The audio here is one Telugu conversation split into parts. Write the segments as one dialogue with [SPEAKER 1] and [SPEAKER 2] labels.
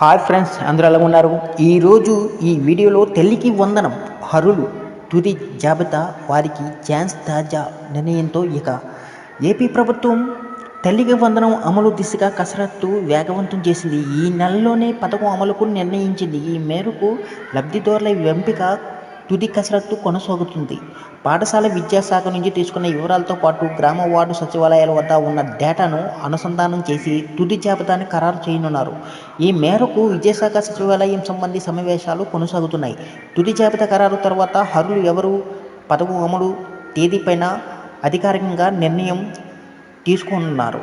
[SPEAKER 1] హాయ్ ఫ్రెండ్స్ అందరూ ఎలా ఉన్నారు? ఈరోజు ఈ వీడియోలో తల్లికి వందనం హరులు తుది జాబితా వారికి ఛాన్స్ తాజా నిర్ణయంతో ఇక ఏపీ ప్రభుత్వం తల్లికి వందనం అమలు దిశగా కసరత్తు వేగవంతం చేసింది. ఈ నెలలోనే పథకం అమలుకు నిర్ణయించింది. ఈ మేరకు లబ్ధిదారుల ఎంపిక తుది కసరత్తు కొనసాగుతుంది. పాఠశాల విద్యాశాఖ నుంచి తీసుకున్న వివరాలతో పాటు గ్రామ వార్డు సచివాలయాల వద్ద ఉన్న డేటాను అనుసంధానం చేసి తుది జాబితాను ఖరారు చేయనున్నారు. ఈ మేరకు విద్యాశాఖ సచివాలయం సంబంధి సమావేశాలు కొనసాగుతున్నాయి. తుది జాబితా ఖరారు తర్వాత హరులు ఎవరు పదవు అమలు తేదీపైన అధికారికంగా నిర్ణయం తీసుకున్నారు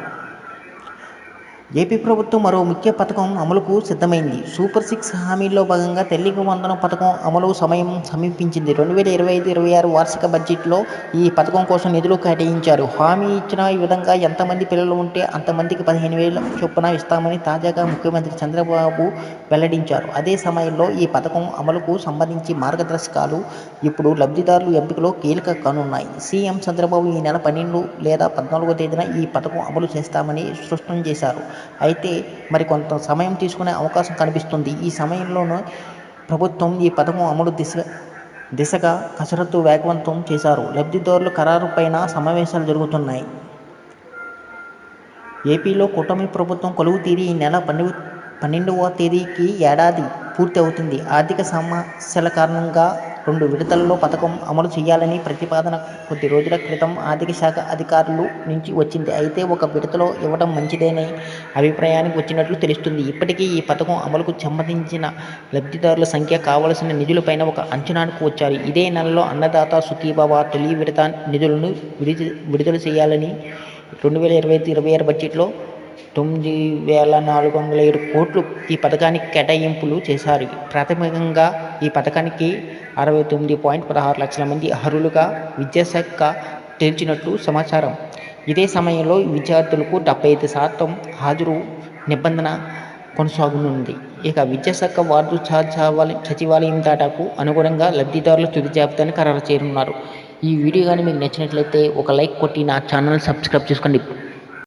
[SPEAKER 1] ఏపీ ప్రభుత్వం మరో ముఖ్య పథకం అమలుకు సిద్ధమైంది. సూపర్ సిక్స్ హామీల్లో భాగంగా తల్లికి వందనం పథకం అమలు సమయం సమీపించింది. రెండు వేల ఇరవై ఐదు ఇరవై ఆరు వార్షిక బడ్జెట్లో ఈ పథకం కోసం నిధులు కేటాయించారు. హామీ ఇచ్చిన ఈ విధంగా ఎంతమంది పిల్లలు ఉంటే అంతమందికి పదిహేను వేల చొప్పున ఇస్తామని తాజాగా ముఖ్యమంత్రి చంద్రబాబు వెల్లడించారు. అదే సమయంలో ఈ పథకం అమలుకు సంబంధించి మార్గదర్శకాలు ఇప్పుడు లబ్ధిదారుల ఎంపికలో కీలక కానున్నాయి. సీఎం చంద్రబాబు ఈ నెల పన్నెండు లేదా పద్నాలుగో తేదీన ఈ పథకం అమలు చేస్తామని స్పష్టం చేశారు. అయితే మరి కొంత సమయం తీసుకునే అవకాశం కనిపిస్తుంది. ఈ సమయంలోనూ ప్రభుత్వం ఈ పథకం అమలు దిశ దిశగా కసరత్తు వేగవంతం చేశారు. లబ్ధిదారుల ఖరారుపైన సమావేశాలు జరుగుతున్నాయి. ఏపీలో కూటమి ప్రభుత్వం కొలువు తీరి ఈ నెల పన్నెండు పన్నెండవ తేదీకి ఏడాది పూర్తి అవుతుంది. ఆర్థిక సమస్యల కారణంగా రెండు విడతల్లో పథకం అమలు చేయాలని ప్రతిపాదన కొద్ది రోజుల క్రితం ఆర్థిక శాఖ అధికారులు నుంచి వచ్చింది. అయితే ఒక విడతలో ఇవ్వడం మంచిదనే అభిప్రాయానికి వచ్చినట్లు తెలుస్తుంది. ఇప్పటికీ ఈ పథకం అమలుకు సంబంధించిన లబ్ధిదారుల సంఖ్య కావలసిన నిధులపైన ఒక అంచనాకు వచ్చారు. ఇదే నెలలో అన్నదాత సుఖీభావ తొలి విడత నిధులను విడుదల విడుదల చేయాలని రెండు వేల ఇరవై ఇరవై ఆరు బడ్జెట్లో తొమ్మిది వేల నాలుగు వందల ఏడు కోట్లు ఈ పథకానికి కేటాయింపులు చేశారు. ప్రాథమికంగా ఈ పథకానికి అరవై తొమ్మిది పాయింట్ పదహారు లక్షల మంది అర్హులుగా విద్యాశాఖ తేల్చినట్లు సమాచారం. ఇదే సమయంలో విద్యార్థులకు డెబ్బై ఐదు శాతం హాజరు నిబంధన కొనసాగనుంది. ఇక విద్యాశాఖ వార్డు సచివాలయం దాటాకు అనుగుణంగా లబ్ధిదారుల తుది జాబితాను ఖరారు చేయనున్నారు. ఈ వీడియో కానీ మీకు నచ్చినట్లయితే ఒక లైక్ కొట్టి నా ఛానల్ సబ్స్క్రైబ్ చేసుకోండి.